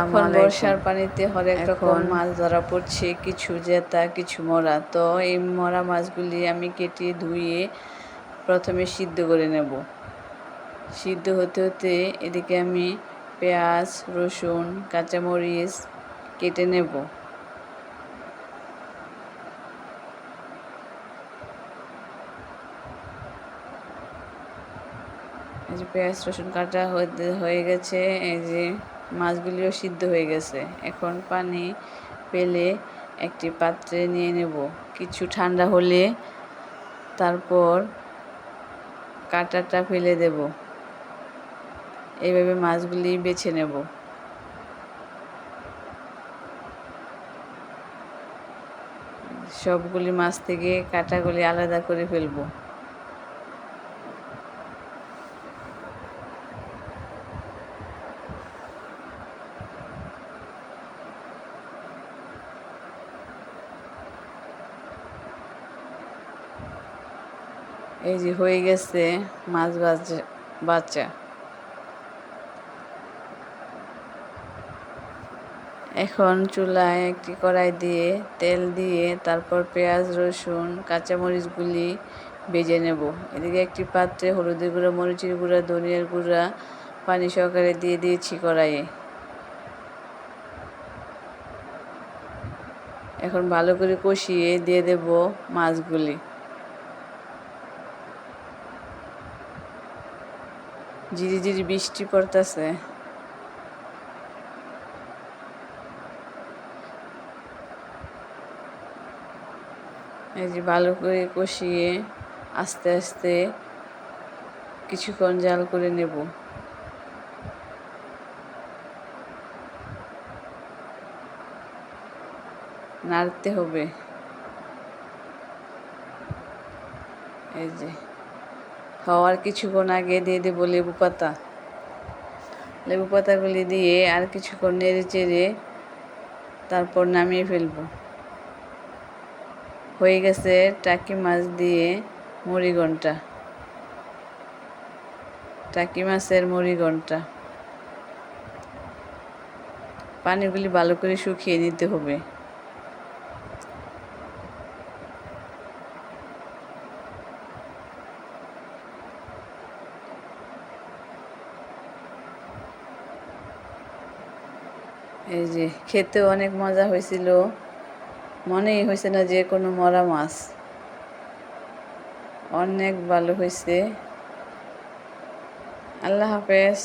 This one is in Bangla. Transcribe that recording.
এখন বর্ষার পানিতে হরেক রকম মাছ ধরা পড়ছে কিছু জেতা কিছু মরা। তো এই মরা মাছগুলি আমি কেটে ধুয়ে প্রথমে সিদ্ধ করে নেব। সিদ্ধ হতে হতে এদিকে আমি পেঁয়াজ রসুন কাঁচামরিচ কেটে নেব। এই যে পেঁয়াজ রসুন কাটা হয়ে গেছে এই যে মাছগুলিও সিদ্ধ হয়ে গেছে। এখন পানি পেলে একটি পাত্রে নিয়ে নেব। কিছু ঠান্ডা হলে তারপর কাঁটাটা ফেলে দেব। এইভাবে মাছগুলি বেছে নেব। সবগুলি মাছ থেকে কাঁটাগুলি আলাদা করে ফেলব। এই যে হয়ে গেছে মাছ বাজা, বাচ্চা। এখন চুলায় একটি কড়াই দিয়ে তেল দিয়ে তারপর পেঁয়াজ, রসুন কাঁচামরিচগুলি ভেজে নেব। এদিকে একটি পাত্রে হলুদের গুঁড়া, মরিচের গুঁড়া, ধনিয়ার গুঁড়া পানি সহকারে দিয়ে দিয়েছি কড়াইয়ে। এখন ভালো করে কষিয়ে দিয়ে দেব মাছগুলি। ঝিরি ঝিরি বৃষ্টি পড়তেছে। এই যে ভালো করে কষিয়ে আস্তে আস্তে কিছুক্ষণ জাল করে নেব। নাড়তে হবে। এই যে খাওয়ার কিছুক্ষণ আগে দিয়ে দেবো লেবু পাতা। লেবু পাতাগুলি দিয়ে আর কিছুক্ষণ নেড়ে চেড়ে তারপর নামিয়ে ফেলব। হয়ে গেছে টাকি মাছ দিয়ে মুড়িঘণ্টা। টাকি মাছের মুড়িঘণ্টা। পানিগুলি ভালো করে শুকিয়ে নিতে হবে। এই যে খেতে অনেক মজা হয়েছিল। মনেই হয়েছে না যে কোনো মরা মাছ। অনেক ভালো হয়েছে। আল্লাহ হাফেজ।